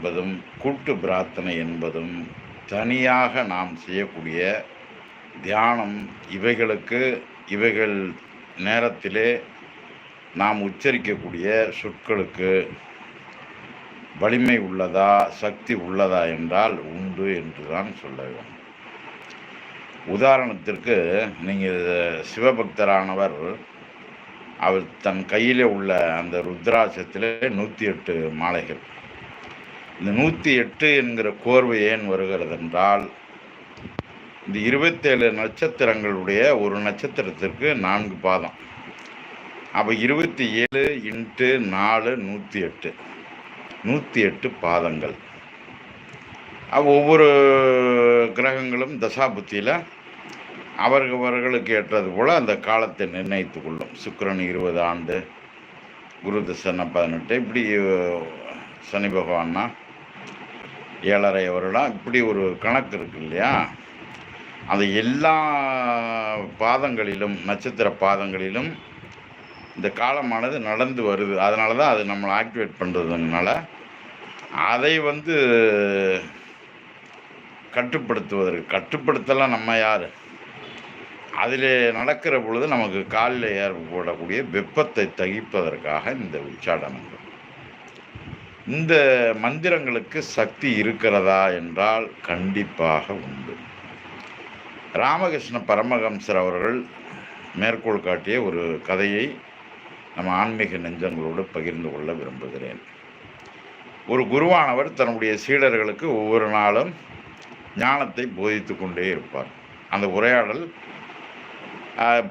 என்பதும் கூட்டு பிரார்த்தனை என்பதும் தனியாக நாம் செய்யக்கூடிய தியானம். இவைகளுக்கு இவைகள் நேரத்திலே நாம் உச்சரிக்கக்கூடிய சொற்களுக்கு வலிமை உள்ளதா சக்தி உள்ளதா என்றால் உண்டு என்று தான் சொல்ல வேண்டும். உதாரணத்திற்கு நீங்கள் சிவபக்தரானவர் அவர் தன் கையிலே உள்ள அந்த ருத்ராட்சத்திலே நூற்றி எட்டு மாலைகள். இந்த நூற்றி எட்டு என்கிற கோர்வை ஏன் வருகிறது என்றால் இந்த இருபத்தேழு நட்சத்திரங்களுடைய ஒரு நட்சத்திரத்திற்கு நான்கு பாதம். அப்போ இருபத்தி ஏழு இன்ட்டு நாலு நூற்றி எட்டு. நூற்றி எட்டு பாதங்கள். ஒவ்வொரு கிரகங்களும் தசாபுத்தியில் அவர்களுக்கு ஏற்றது போல் அந்த காலத்தை நிர்ணயித்து கொள்ளும். சுக்கரன் இருபது ஆண்டு குரு தசனை பதினெட்டு இப்படி சனி பகவான்னா ஏழரை வருடம் இப்படி ஒரு கணக்கு இருக்கு இல்லையா அந்த எல்லா பாதங்களிலும் நட்சத்திர பாதங்களிலும் இந்த காலமானது நடந்து வருது. அதனால தான் அது நம்மளை ஆக்டிவேட் பண்ணுறதுனால அதை வந்து கட்டுப்படுத்துவதற்கு கட்டுப்படுத்தலாம் நம்ம யார்? அதில் நடக்கிற பொழுது நமக்கு காலில் ஏற்படக்கூடிய வெப்பத்தை தகிப்பதற்காக இந்த உச்சாடனங்கள் இந்த மந்திரங்களுக்கு சக்தி இருக்கிறதா என்றால் கண்டிப்பாக உண்டு. ராமகிருஷ்ண பரமஹம்சர் அவர்கள் மேற்கோள் காட்டிய ஒரு கதையை நம்ம ஆன்மீக நெஞ்சங்களோடு பகிர்ந்து கொள்ள விரும்புகிறேன். ஒரு குருவானவர் தன்னுடைய சீடர்களுக்கு ஒவ்வொரு நாளும் ஞானத்தை போதித்து கொண்டே இருப்பார். அந்த உரையாடல்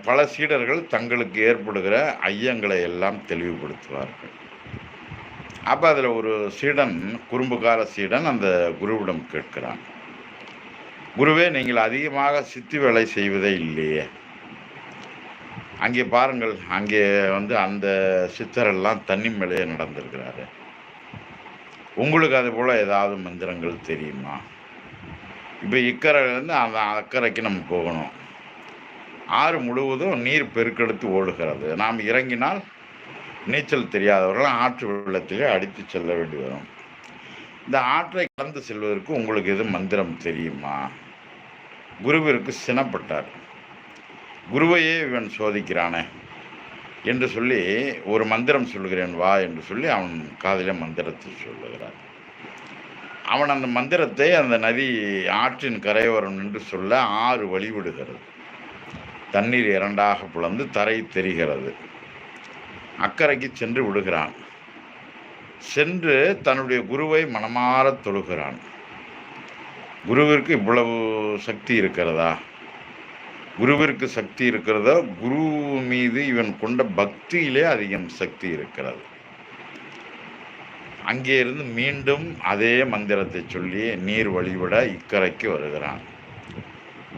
பல சீடர்கள் தங்களுக்கு ஏற்படுகிற ஐயங்களை எல்லாம் தெளிவுபடுத்துவார்கள். அப்போ அதில் ஒரு சீடன் குறும்புகார சீடன் அந்த குருவிடம் கேட்கிறான். குருவே நீங்கள் அதிகமாக சித்தி வேலை செய்வதே இல்லையே. அங்கே பாருங்கள் அங்கே வந்து அந்த சித்தரெல்லாம் தண்ணி மேலேயே நடந்திருக்கிறாரு. உங்களுக்கு அது போல் ஏதாவது மந்திரங்கள் தெரியுமா? இப்போ இக்கரையிலேருந்து அந்த அக்கறைக்கு நம்ம போகணும். ஆறு முழுவதும் நீர் பெருக்கெடுத்து ஓடுகிறது. நாம் இறங்கினால் நீச்சல் தெரியாதவர்கள் ஆற்று வெள்ளத்திலே அடித்து செல்ல வேண்டி வரும். இந்த ஆற்றை கடந்து செல்வதற்கு உங்களுக்கு எது மந்திரம் தெரியுமா? குருவிற்கு சினப்பட்டார். குருவையே இவன் சோதிக்கிறானே என்று சொல்லி ஒரு மந்திரம் சொல்லுகிறேன் வா என்று சொல்லி அவன் காதிலே மந்திரத்தை சொல்லுகிறார். அவன் அந்த மந்திரத்தை அந்த நதி ஆற்றின் கரையோரம் நின்று சொல்ல ஆறு வழிவிடுகிறது தண்ணீர் இரண்டாக புலந்து தரை தெரிகிறது. அக்கறைக்கு சென்று விடுகிறான். சென்று தன்னுடைய குருவை மனமாறத் தொழுகிறான். குருவிற்கு இவ்வளவு சக்தி இருக்கிறதா? குருவிற்கு சக்தி இருக்கிறதோ? குரு மீது இவன் கொண்ட பக்தியிலே அதிகம் சக்தி இருக்கிறது. அங்கே இருந்து மீண்டும் அதே மந்திரத்தை சொல்லி நீர் வழிவிட இக்கரைக்கு வருகிறான்.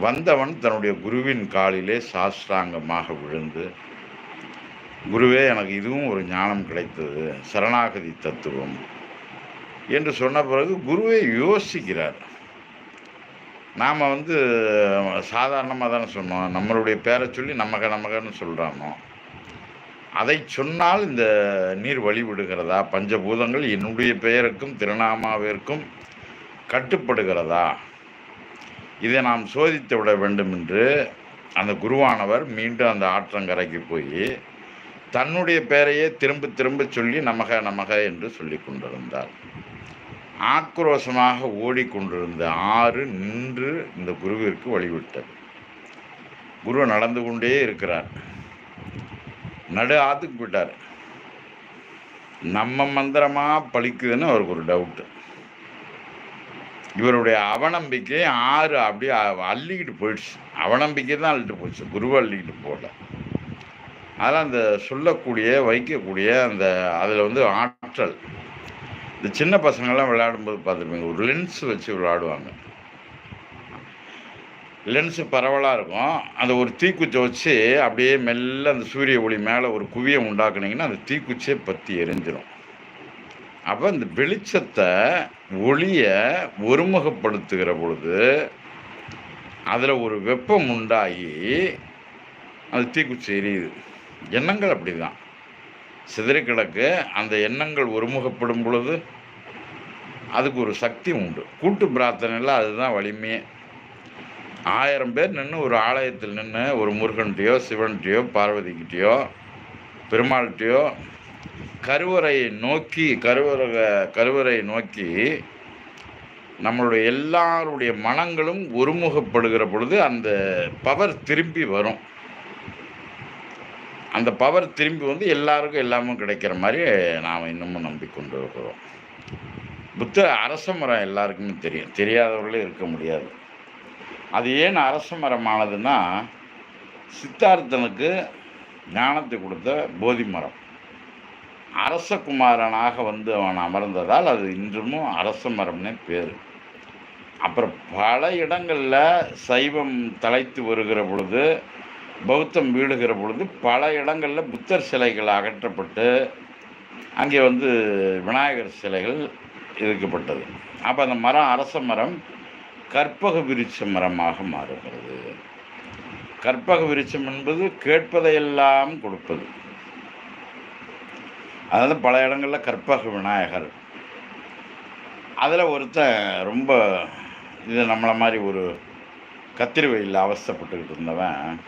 வந்தவன் தன்னுடைய குருவின் காலிலே சாஷ்டாங்கமாக விழுந்து குருவே எனக்கு இதுவும் ஒரு ஞானம் கிடைத்தது. சரணாகதி தத்துவம் என்று சொன்ன பிறகு குருவே யோசிக்கிறார். நாம் வந்து சாதாரணமாக தானே சொன்னோம். நம்மளுடைய பேரை சொல்லி நமக நமகன்னு சொல்கிறானோ அதை சொன்னால் இந்த நீர் வழி விடுகிறதா? பஞ்சபூதங்கள் என்னுடைய பெயருக்கும் திருநாமாவிற்கும் கட்டுப்படுகிறதா? இதை நாம் சோதித்து விட வேண்டும் என்று அந்த குருவானவர் மீண்டும் அந்த ஆற்றங்கரைக்கு போய் தன்னுடைய பெயரையே திரும்ப திரும்ப சொல்லி நமக நமக என்று சொல்லி கொண்டிருந்தார். ஆக்ரோஷமாக ஓடிக்கொண்டிருந்த ஆறு நின்று இந்த குருவிற்கு வழிவிட்டது. குரு நடந்து கொண்டே இருக்கிறார். நடு ஆத்துக்கு போயிட்டார். நம்ம மந்திரமாக பழிக்குதுன்னு அவருக்கு ஒரு டவுட்டு இவருடைய அவநம்பிக்கை ஆறு அப்படியே அள்ளிக்கிட்டு போயிடுச்சு. அவநம்பிக்கை தான் அள்ளிட்டு போச்சு. குருவை அள்ளிக்கிட்டு போகல. அதெல்லாம் அந்த சொல்லக்கூடிய வைக்கக்கூடிய அந்த அதில் வந்து ஆற்றல். இந்த சின்ன பசங்கள்லாம் விளையாடும்போது பார்த்துருப்பீங்க ஒரு லென்ஸ் வச்சு விளையாடுவாங்க. லென்ஸு பரவலாக இருக்கும். அந்த ஒரு தீக்குச்சை வச்சு அப்படியே மெல்ல அந்த சூரிய ஒளி மேலே ஒரு குவியம் உண்டாக்குனீங்கன்னா அந்த தீக்குச்சியை பற்றி எரிஞ்சிடும் அப்போ இந்த வெளிச்சத்தை ஒளியை ஒருமுகப்படுத்துகிற பொழுது அதில் ஒரு வெப்பம் உண்டாகி அது தீக்குச்சி எரியுது. எண்ணங்கள் அப்படி தான் சிதறி கிடக்கு அந்த எண்ணங்கள் ஒருமுகப்படும் பொழுது அதுக்கு ஒரு சக்தி உண்டு. கூட்டு பிரார்த்தனையில் அதுதான் வலிமையே ஆயிரம் பேர் நின்று ஒரு ஆலயத்தில் நின்று ஒரு முருகன்கிட்டயோ சிவன்கிட்டயோ பார்வதிக்கிட்டேயோ பெருமாள்கிட்டயோ கருவறையை நோக்கி கருவறை கருவறையை நோக்கி நம்மளுடைய எல்லாருடைய மனங்களும் ஒருமுகப்படுகிற பொழுது அந்த பவர் திரும்பி வரும். அந்த பவர் திரும்பி வந்து எல்லாருக்கும் எல்லாமும் கிடைக்கிற மாதிரி நாம் இன்னமும் நம்பிக்கொண்டு இருக்கிறோம். புத்த அரச மரம் எல்லாருக்குமே தெரியும். தெரியாதவர்களே இருக்க முடியாது. அது ஏன் அரச மரமானதுன்னா சித்தார்த்தனுக்கு ஞானத்தை கொடுத்த போதி மரம். அரசகுமாரனாக வந்து அவன் அமர்ந்ததால் அது இன்றுமும் அரச மரம்னே பேர். அப்புறம் பல இடங்களில் சைவம் தலைத்து வருகிற பொழுது பௌத்தம் வீழுகிற பொழுது பல இடங்களில் புத்தர் சிலைகள் அகற்றப்பட்டு அங்கே வந்து விநாயகர் சிலைகள் இருக்கப்பட்டது அப்போ அந்த மரம் அரச மரம் கற்பக விருட்ச மரமாக மாறுகிறது. கற்பக விருட்சம் என்பது கேட்பதையெல்லாம் கொடுப்பது. அதாவது பல இடங்களில் கற்பக விநாயகர். அதில் ஒருத்தன் ரொம்ப இது நம்மளை மாதிரி ஒரு கத்திரி வெயிலில் அவஸ்தப்பட்டுக்கிட்டு இருந்தவன்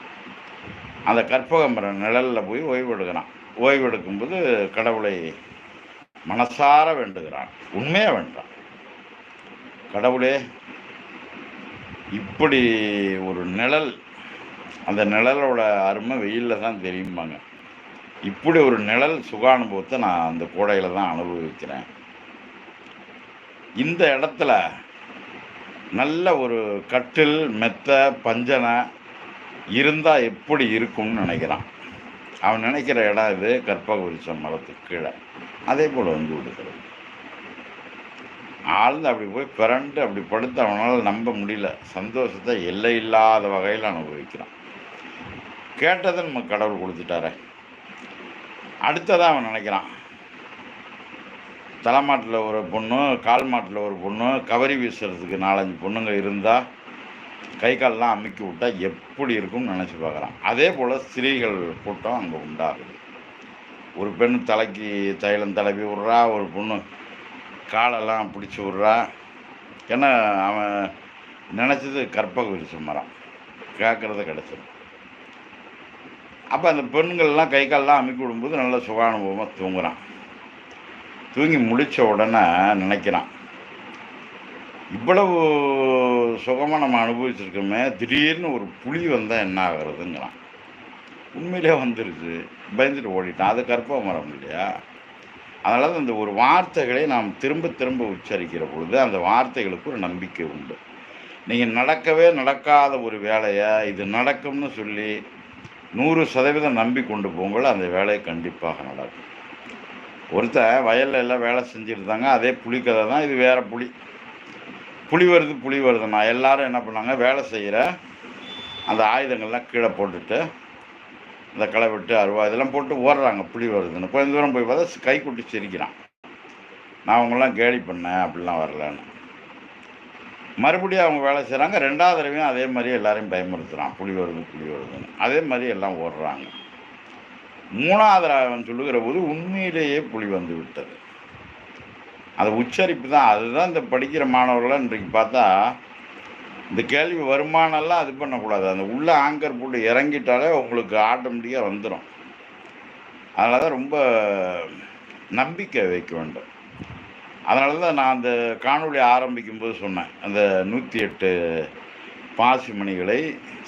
அந்த கற்பக நிழலில் போய் ஓய்வெடுக்கிறான். ஓய்வெடுக்கும்போது கடவுளை மனசார வேண்டுகிறான். உண்மையாக வேண்டான் கடவுளே இப்படி ஒரு நிழல் அந்த நிழலோட அருமை வெயிலில் தான் தெரியுமாங்க இப்படி ஒரு நிழல் சுகானுபவத்தை நான் அந்த கோடையில் தான் அனுபவிக்கிறேன். இந்த இடத்துல நல்ல ஒரு கட்டில் மெத்த பஞ்சனை இருந்தால் எப்படி இருக்கும்னு நினைக்கிறான். அவன் நினைக்கிற இடம் இது கற்பக விருட்சம் மரத்துக்கு கீழே. அதே போல் வந்து விடுக்கிறது ஆழ்ந்து அப்படி போய் பிறண்டு அப்படி படுத்து அவனால் நம்ப முடியல. சந்தோஷத்தை எல்லை இல்லாத வகையில் அனுபவிக்கிறான். கேட்டதை நம்ம கடவுள் கொடுத்துட்டார. அடுத்ததாக அவன் நினைக்கிறான். தலைமாட்டில் ஒரு பொண்ணு கால் மாட்டில் ஒரு பொண்ணு கவரி வீசுறதுக்கு நாலஞ்சு பொண்ணுங்க இருந்தால் கை கால்லாம் அமுக்கி விட்டால் எப்படி இருக்கும்னு நினச்சி பார்க்குறான் அதே போல் ஸ்திரீகள் கூட்டம் அங்கே உண்டாகுது. ஒரு பெண் தலைக்கு தைலம் தடவி விட்றா ஒரு பொண்ணு காலெல்லாம் பிடிச்சி விட்றா. ஏன்னா அவன் நினச்சது கற்பக மரம். கேட்குறது கிடச்சிடும் அப்போ அந்த பெண்கள்லாம் கை கால்லாம் அமுக்கி விடும்போது நல்ல சுகானுபவமாக தூங்குறான். தூங்கி முடித்த உடனே நினைக்கிறான். இவ்வளவு சுகமாக நம்ம அனுபவிச்சிருக்கோமே திடீர்னு ஒரு புலி வந்தால் என்ன ஆகுறதுங்கிறான். உண்மையிலே வந்துருச்சு. பயந்துட்டு ஓடிட்டான். அது கற்பக மரம் இல்லையா? அதனால் தான் இந்த ஒரு வார்த்தைகளை நாம் திரும்ப திரும்ப உச்சரிக்கிற பொழுது அந்த வார்த்தைகளுக்கு ஒரு நம்பிக்கை உண்டு. நீங்கள் நடக்கவே நடக்காத ஒரு வேலையை இது நடக்கும்னு சொல்லி நூறு சதவீதம் நம்பி கொண்டு போகும்போது அந்த வேலை கண்டிப்பாக நடக்கும். ஒருத்தன் வயலில் எல்லாம் வேலை செஞ்சுட்டு இருந்தாங்க அதே புலி கதை தான் இது வேறு புலி. புலி வருது புலி எல்லாரும் என்ன பண்ணாங்க வேலை செய்கிற அந்த ஆயுதங்கள்லாம் கீழே போட்டுட்டு இந்த களை வெட்டு அருவா இதெல்லாம் போட்டு ஓடுறாங்க புலி வருதுன்னு. கொஞ்சம் தூரம் போய் பார்த்தா கை குட்டி சிரிக்கிறான். நான் அவங்களாம் கேலி பண்ணேன் அப்படிலாம் வரலன்னு. மறுபடியும் அவங்க வேலை செய்கிறாங்க ரெண்டாவது தடவையும் அதே மாதிரி எல்லாரையும் பயமுறுத்துறான். புலி வருது புலி வருதுன்னு. அதே மாதிரி எல்லாம் ஓடுறாங்க. மூணாவது அவன் சொல்லுகிற போது உண்மையிலேயே புலி வந்து விட்டது. அந்த உச்சரிப்பு தான். அதுதான் இந்த படிக்கிற மாணவர்களாம் இன்றைக்கு பார்த்தா இந்த கேள்வி வருமானம்லாம் அது பண்ணக்கூடாது. அந்த உள்ளே ஆங்கர் போட்டு இறங்கிட்டாலே உங்களுக்கு ஆட்டோமேட்டிக்காக வந்துடும் அதனால தான் ரொம்ப நம்பிக்கை வைக்க வேண்டும். அதனால தான் நான் அந்த காணொளி ஆரம்பிக்கும்போது சொன்னேன். அந்த நூற்றி எட்டு பாசிமணிகளை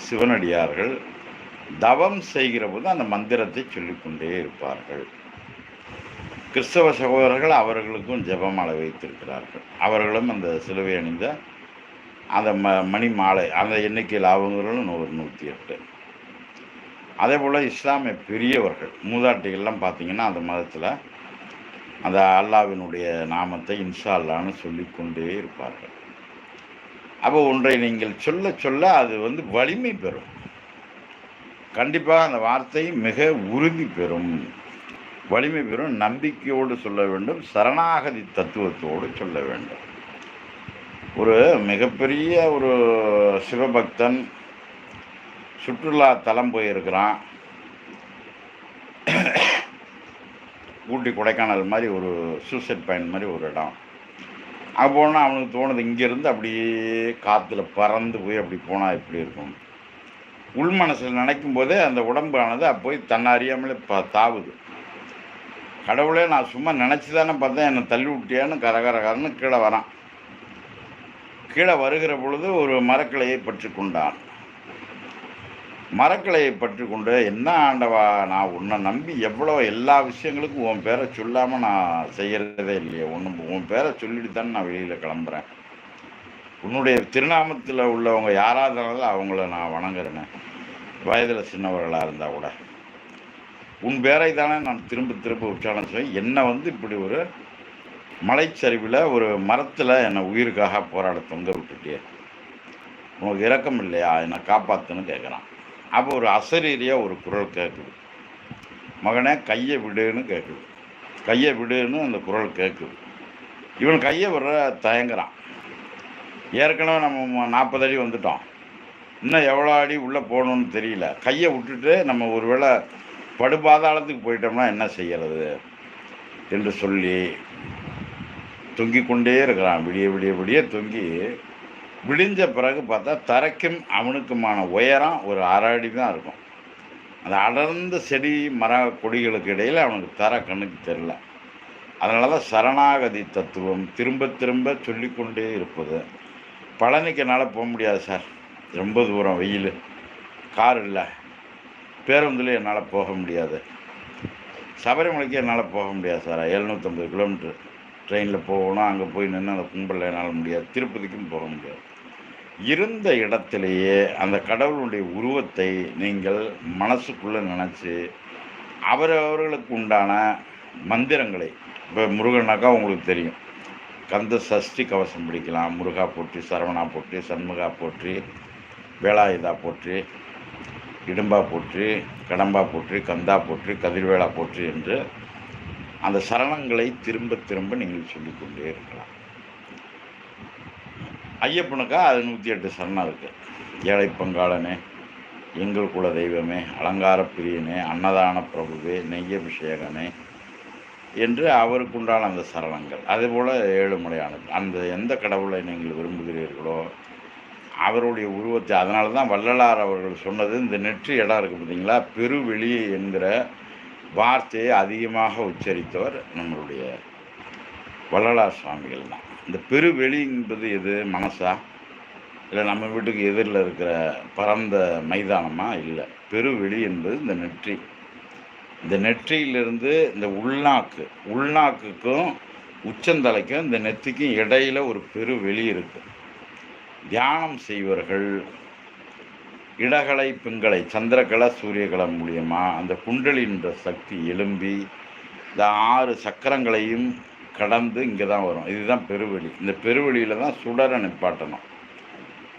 சிவனடியார்கள் தவம் செய்கிற போது அந்த மந்திரத்தை சொல்லிக்கொண்டே இருப்பார்கள். கிறிஸ்தவ சகோதரர்கள் அவர்களுக்கும் ஜெபமாலை வைத்திருக்கிறார்கள். அவர்களும் அந்த சிலுவை அணிந்த அந்த ம மணி மாலை அந்த எண்ணிக்கையில் அவங்களும் நூறு நூற்றி எட்டு. அதே போல் இஸ்லாமிய பெரியவர்கள் மூதாட்டிகள்லாம் பார்த்தீங்கன்னா அந்த மதத்தில் அந்த அல்லாவினுடைய நாமத்தை இன்ஷா அல்லான்னு சொல்லிக்கொண்டே இருப்பார்கள். அப்போ ஒன்றை நீங்கள் சொல்ல சொல்ல அது வந்து வலிமை பெறும். கண்டிப்பாக அந்த வார்த்தை மிக உறுதி பெறும். வலிமை பெறும் நம்பிக்கையோடு சொல்ல வேண்டும் சரணாகதி தத்துவத்தோடு சொல்ல வேண்டும். ஒரு மிகப்பெரிய ஒரு சிவபக்தன் சுற்றுலா தலம் போயிருக்கிறான். ஊட்டி கொடைக்கானல் மாதிரி ஒரு சூசைட் பாயிண்ட் மாதிரி ஒரு இடம். அங்கே போனால் அவனுக்கு தோணுது இங்கேருந்து அப்படியே காற்றுல பறந்து போய் அப்படி போனால் எப்படி இருக்கும்? உள் மனசில் நினைக்கும் போதே அந்த உடம்பானது போய் தன்னை அறியாமலே ப தாவுது. கடவுளே நான் சும்மா நினச்சி தானே பார்த்தேன். என்னை தள்ளி விட்டியான்னு கரகரகரன்னு கீழே வரான். கீழே வருகிற பொழுது ஒரு மரக்கிளையை பற்றி கொண்டான். மரக்கிளையை பற்றி கொண்டு என்ன ஆண்டவா நான் உன்னை நம்பி எவ்வளோ எல்லா விஷயங்களுக்கும் உன் பேரை சொல்லாமல் நான் செய்கிறதே இல்லையே. ஒன்று உன் பேரை சொல்லிட்டு தானே நான் வெளியில் கிளம்புறேன். உன்னுடைய திருநாமத்தில் உள்ளவங்க யாராவது இருந்தாலும் அவங்கள நான் வணங்குறேன். வயதில் சின்னவர்களாக இருந்தால் கூட. உன் பேரை தானே நான் திரும்ப திரும்ப உச்சாரணம் செய்வேன். என்னை வந்து இப்படி ஒரு மலைச்சரிவில் ஒரு மரத்தில் என்னை உயிருக்காக போராட தொங்க விட்டுட்டே. உனக்கு இரக்கம் இல்லையா? என்னை காப்பாற்றுன்னு கேட்குறான் அப்போ ஒரு அசரீரியாக ஒரு குரல் கேட்குது மகனே கையை விடுன்னு கேட்குது கையை விடுன்னு அந்த குரல் கேட்குது இவன் கையை விடுற தயங்குறான். ஏற்கனவே நம்ம நாற்பது அடி வந்துட்டோம். இன்னும் எவ்வளோ அடி உள்ளே போகணுன்னு தெரியல. கையை விட்டுட்டு நம்ம ஒருவேளை படுபாதாளத்துக்கு போயிட்டோம்னா என்ன செய்யறது என்று சொல்லி தொங்கிக் கொண்டே இருக்கிறான். விடிய விடிய விடிய தொங்கி விடிஞ்ச பிறகு பார்த்தா தரைக்கும் அவனுக்குமான உயரம் ஒரு அரை அடி தான் இருக்கும். அந்த அடர்ந்த செடி மர கொடிகளுக்கு இடையில் அவனுக்கு தர கண்ணுக்கு தெரில அதனால தான் சரணாகதி தத்துவம் திரும்ப திரும்ப சொல்லிக்கொண்டே இருப்பது. பழனிக்கு என்னால் போக முடியாது சார். ரொம்ப தூரம் வெயில். கார் இல்லை. பேருந்தில் என்னால் போக முடியாது. சபரிமலைக்கு என்னால் போக முடியாது சார். எழுநூற்றம்பது கிலோமீட்ரு ட்ரெயினில் போகணும் அங்கே போய் நின்று அந்த கும்பலில் என்னால் முடியாது. திருப்பதிக்கும் போக முடியாது. இருந்த இடத்திலேயே அந்த கடவுளுடைய உருவத்தை நீங்கள் மனசுக்குள்ளே நினச்சி அவரவர்களுக்கு உண்டான மந்திரங்களை இப்போ முருகனாக்கா உங்களுக்கு தெரியும். கந்த சஷ்டி கவசம் பிடிக்கலாம் முருகா போற்றி சரவணா போற்றி சண்முகா போற்றி வேலாயுதா போற்றி இடும்பா போற்றி கடம்பா போற்றி கந்தா போற்றி கதிர்வேளா போற்றி என்று அந்த சரணங்களை திரும்ப திரும்ப நீங்கள் சொல்லிக்கொண்டே இருக்கலாம். ஐயப்பனுக்கா அது நூற்றி எட்டு சரணம் இருக்குது ஏழை பங்காளனே எங்கள் குல தெய்வமே அலங்கார பிரியனே அன்னதான பிரபுவே நெய்யபிஷேகனே என்று அவருக்குண்டான அந்த சரணங்கள். அதேபோல் ஏழுமலையானது அந்த எந்த கடவுளை நீங்கள் விரும்புகிறீர்களோ அவருடைய உருவத்தை அதனால தான் வள்ளலார் அவர்கள் சொன்னது இந்த நெற்றி இடம் இருக்குது பார்த்தீங்களா? பெருவெளி என்கிற வார்த்தையை அதிகமாக உச்சரித்தவர் நம்மளுடைய வள்ளலார் சுவாமிகள் தான். இந்த பெருவெளி என்பது எது மனசா? இல்லை நம்ம வீட்டுக்கு எதிரில் இருக்கிற பரந்த மைதானமா? இல்லை. பெருவெளி என்பது இந்த நெற்றி. இந்த நெற்றியிலிருந்து இந்த உள்நாக்கு உள்நாக்குக்கும் உச்சந்தலைக்கும் இந்த நெத்திக்கும் இடையில ஒரு பெருவெளி இருக்குது தியானம் செய்வர்கள் இடகலை பிங்களை சந்திரகலை சூரியகலை மூலியமாக அந்த குண்டலின்ற சக்தி எழும்பி இந்த ஆறு சக்கரங்களையும் கடந்து இங்கே தான் வரும். இதுதான் பெருவெளி. இந்த பெருவெளியில் தான் சுடரை நிப்பாட்டணும்.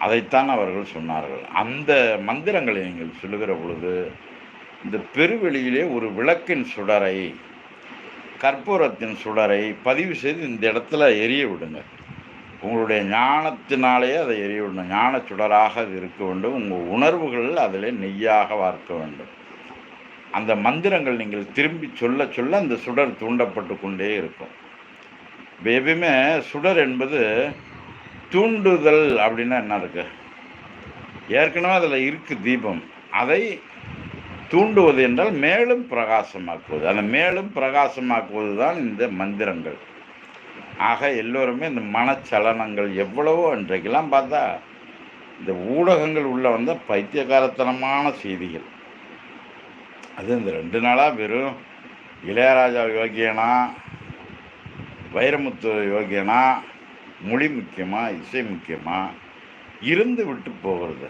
அதைத்தான் அவர்கள் சொன்னார்கள். அந்த மந்திரங்களை நீங்கள் சொல்லுகிற பொழுது இந்த பெருவெளியிலே ஒரு விளக்கின் சுடரை கற்பூரத்தின் சுடரை பதிவு செய்து இந்த இடத்துல எரிய விடுங்க. உங்களுடைய ஞானத்தினாலேயே அதை எரிய விடணும் ஞான சுடராக இருக்க வேண்டும். உங்கள் உணர்வுகள் அதில் நெய்யாக வார்க்க வேண்டும். அந்த மந்திரங்கள் நீங்கள் திரும்பி சொல்ல சொல்ல அந்த சுடர் தூண்டப்பட்டு கொண்டே இருக்கும். இப்போ எப்பயுமே சுடர் என்பது தூண்டுதல் அப்படின்னா என்ன இருக்குது ஏற்கனவே அதில் இருக்குது தீபம். அதை தூண்டுவது என்றால் மேலும் பிரகாசமாக்குவது. அந்த மேலும் பிரகாசமாக்குவது தான் இந்த மந்திரங்கள். ஆக எல்லோருமே இந்த மனச்சலனங்கள் எவ்வளவோ இன்றைக்கெல்லாம் பார்த்தா இந்த ஊடகங்கள் உள்ள வந்த பைத்தியகாரத்தனமான செய்திகள். அது இந்த ரெண்டு நாளாக வெறும் இளையராஜா யோகியனா வைரமுத்து யோகியனா மொழி முக்கியமாக இசை முக்கியமாக இருந்து விட்டு போகிறது.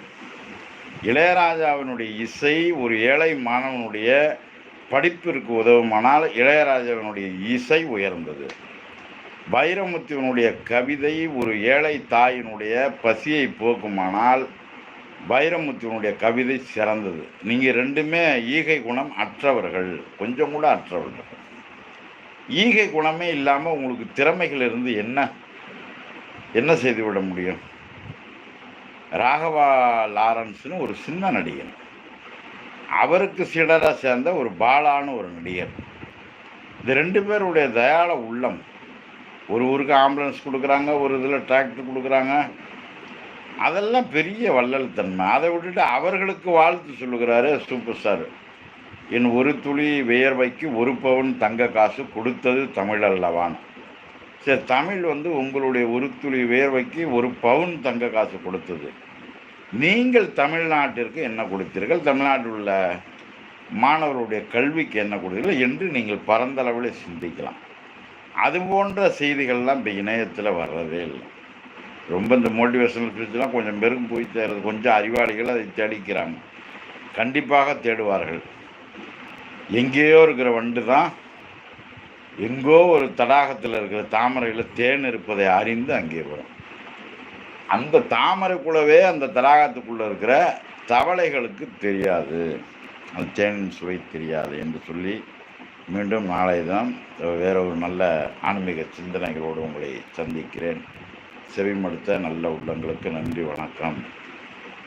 இளையராஜாவினுடைய இசை ஒரு ஏழை மாணவனுடைய படிப்பிற்கு உதவுமானால் இளையராஜாவினுடைய இசை உயர்ந்தது. வைரமுத்துவனுடைய கவிதை ஒரு ஏழை தாயினுடைய பசியை போக்குமானால் வைரமுத்துவனுடைய கவிதை சிறந்தது. நீங்கள் ரெண்டுமே ஈகை குணம் அற்றவர்கள். கொஞ்சம் கூட அற்றவர்கள். ஈகை குணமே இல்லாமல் உங்களுக்கு திறமைகள் இருந்து என்ன என்ன செய்து விட முடியும்? ராகவா லாரன்ஸ்னு ஒரு சின்ன நடிகர் அவருக்கு சீடராக சேர்ந்த ஒரு பாலான்னு ஒரு நடிகர். இந்த ரெண்டு பேருடைய தயாள உள்ளம். ஒரு ஊருக்கு ஆம்புலன்ஸ் கொடுக்குறாங்க ஒரு இதில் டிராக்டர் கொடுக்குறாங்க. அதெல்லாம் பெரிய வள்ளல் தன்மை. அதை விட்டுட்டு அவர்களுக்கு வாழ்த்து சொல்லுகிறாரு சூப்பர் ஸ்டார். என் ஒரு துளி வியர்வைக்கு ஒரு பவுன் தங்க காசு கொடுத்தது தமிழ் அல்லவான். சரி தமிழ் வந்து உங்களுடைய ஒரு துளி வியர்வைக்கு ஒரு பவுன் தங்க காசு கொடுத்தது. நீங்கள் தமிழ்நாட்டிற்கு என்ன கொடுத்தீர்கள்? தமிழ்நாட்டில் உள்ள மாணவர்களுடைய கல்விக்கு என்ன கொடுத்தீர்கள்? என்று நீங்கள் பரந்தளவில் சிந்திக்கலாம். அது போன்ற செய்திகள்லாம் இப்போ இணையத்தில் வர்றதே இல்லை. ரொம்ப இந்த மோட்டிவேஷனல் ஸ்பீச்செலாம் கொஞ்சம் பெரும் போய் தேடுறது கொஞ்சம் அறிவாளிகள் அதை தேடிக்கிறாங்க. கண்டிப்பாக தேடுவார்கள். எங்கேயோ இருக்கிற வண்டு தான் எங்கோ ஒரு தடாகத்தில் இருக்கிற தாமரையில் தேன் இருப்பதை அறிந்து அங்கே வரும். அந்த தாமரைக்குள்ளவே அந்த தடாகத்துக்குள்ளே இருக்கிற தவளைகளுக்கு தெரியாது. அந்த தேனின் சுவை தெரியாது என்று சொல்லி மீண்டும் நாளை தான் வேற ஒரு நல்ல ஆன்மீக சிந்தனைகளோடு உங்களை சந்திக்கிறேன். செவிமடுத்த நல்ல உள்ளங்களுக்கு நன்றி வணக்கம்.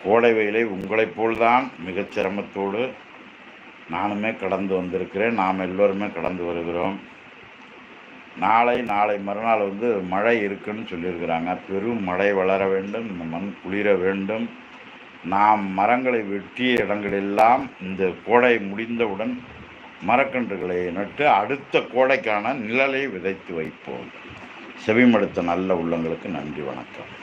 கோடை வெயிலை உங்களைப் போல்தான் மிகச் சிரமத்தோடு நானுமே கடந்து வந்திருக்கிறேன். நாம் எல்லோருமே கடந்து வருகிறோம். நாளை நாளை மறுநாள் வந்து மழை இருக்குன்னு சொல்லியிருக்கிறாங்க. பெரும் மழை வளர வேண்டும் இந்த மண் குளிர வேண்டும். நாம் மரங்களை வெட்டிய இடங்களெல்லாம் இந்த கோடை முடிந்தவுடன் மரக்கன்றுகளை நட்டு அடுத்த கோடைக்கான நிழலை விதைத்து வைப்போம். செவிமடுத்த நல்ல உள்ளங்களுக்கு நன்றி வணக்கம்.